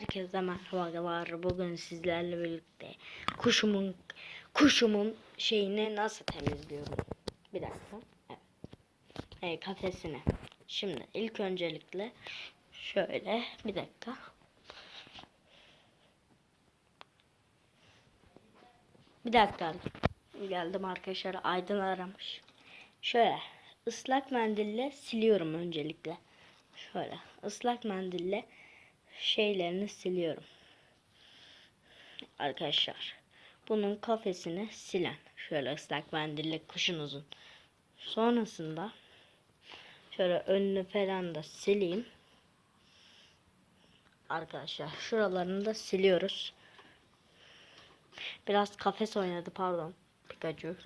Herkese merhabalar. Bugün sizlerle birlikte kuşumun kuşumun şeyini nasıl temizliyorum? Bir dakika. Evet. Evet, kafesini. Şimdi ilk öncelikle şöyle bir dakika. Bir dakika. Geldim arkadaşlar. Aydın aramış. Şöyle ıslak mendille siliyorum öncelikle. Şöyle ıslak mendille şeylerini siliyorum. Arkadaşlar bunun kafesini silen şöyle ıslak mendille kuşunuzun. Sonrasında şöyle önünü falan da sileyim. Arkadaşlar şuralarını da siliyoruz. Biraz kafes oynadı pardon. Pikachu.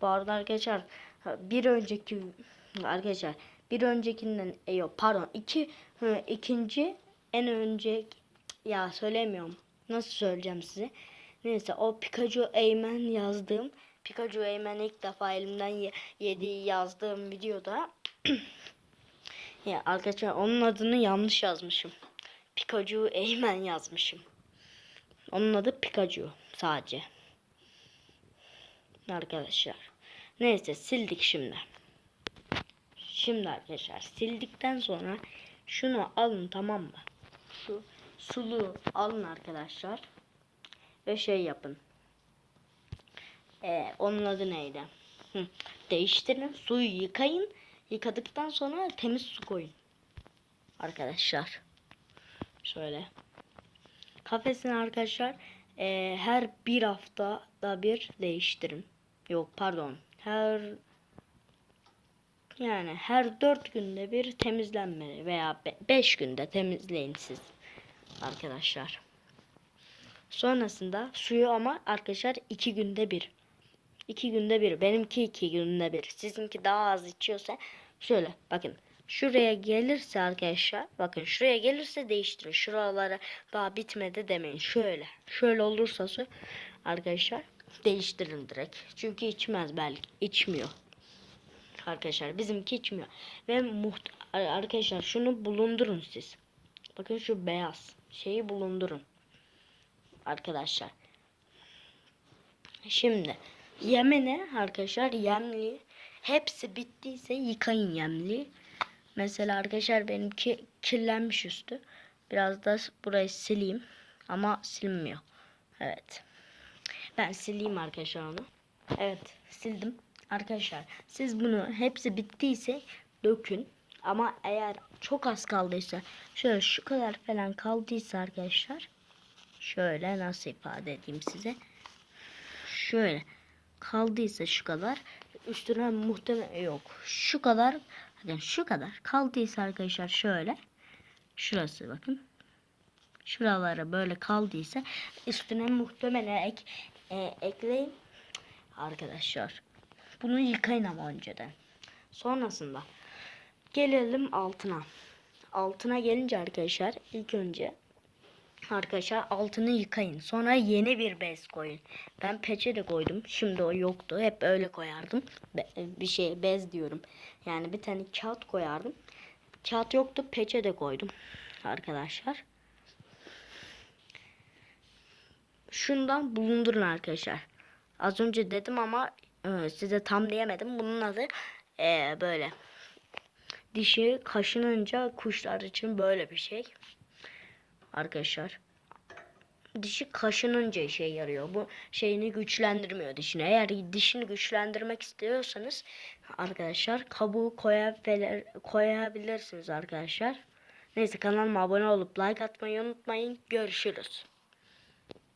Bu arada arkadaşlar bir önceki arkadaşlar bir öncekinden e, yok pardon iki ikinci en önce ya söylemiyorum. Nasıl söyleyeceğim size? Neyse o Pikachu Eymen yazdığım Pikachu Eymen ilk defa elimden ye, yediği yazdığım videoda ya arkadaşlar onun adını yanlış yazmışım. Pikachu Eymen yazmışım. Onun adı Pikachu sadece. Arkadaşlar. Neyse sildik şimdi. Şimdi arkadaşlar sildikten sonra şunu alın tamam mı? Şu sulu alın arkadaşlar. Ve şey yapın. Ee, onun adı neydi? Hı. Değiştirin. Suyu yıkayın. Yıkadıktan sonra temiz su koyun. Arkadaşlar. Şöyle. Kafesini arkadaşlar e, her bir haftada bir değiştirin. Yok pardon. Her yani her dört günde bir temizlenmeli veya be beş günde temizleyin siz arkadaşlar. Sonrasında suyu ama arkadaşlar iki günde bir. iki günde bir. Benimki iki günde bir. Sizinki daha az içiyorsa şöyle bakın. Şuraya gelirse arkadaşlar bakın şuraya gelirse değiştirin. Şuralara daha bitmedi demeyin. Şöyle. Şöyle olursa su arkadaşlar değiştirin direkt. Çünkü içmez belki. içmiyor. Arkadaşlar bizimki içmiyor. Ve muht arkadaşlar şunu bulundurun siz. Bakın şu beyaz şeyi bulundurun. Arkadaşlar. Şimdi yemine arkadaşlar yemli hepsi bittiyse yıkayın yemli. Mesela arkadaşlar benimki kirlenmiş üstü. Biraz da burayı sileyim. Ama silmiyor. Evet. Ben sileyim arkadaşlar onu. Evet sildim. Arkadaşlar siz bunu hepsi bittiyse dökün. Ama eğer çok az kaldıysa şöyle şu kadar falan kaldıysa arkadaşlar şöyle nasıl ifade edeyim size? Şöyle kaldıysa şu kadar üstüne muhtemelen yok şu kadar yani şu kadar kaldıysa arkadaşlar şöyle şurası bakın şuralara böyle kaldıysa üstüne muhtemelen ek, e, ekleyin arkadaşlar bunu yıkayın ama önceden. Sonrasında gelelim altına altına gelince arkadaşlar ilk önce Arkadaşlar altını yıkayın. Sonra yeni bir bez koyun. Ben peçe de koydum. Şimdi o yoktu. Hep öyle koyardım. Be bir şey bez diyorum. Yani bir tane kağıt koyardım. Kağıt yoktu. Peçe de koydum. Arkadaşlar. Şundan bulundurun arkadaşlar. Az önce dedim ama e, size tam diyemedim. Bunun adı e, böyle. Dişi kaşınınca kuşlar için böyle bir şey arkadaşlar. Dişi kaşınınca işe yarıyor. Bu şeyini güçlendirmiyor dişini. Eğer dişini güçlendirmek istiyorsanız arkadaşlar kabuğu koyabilir, koyabilirsiniz arkadaşlar. Neyse kanalıma abone olup like atmayı unutmayın. Görüşürüz.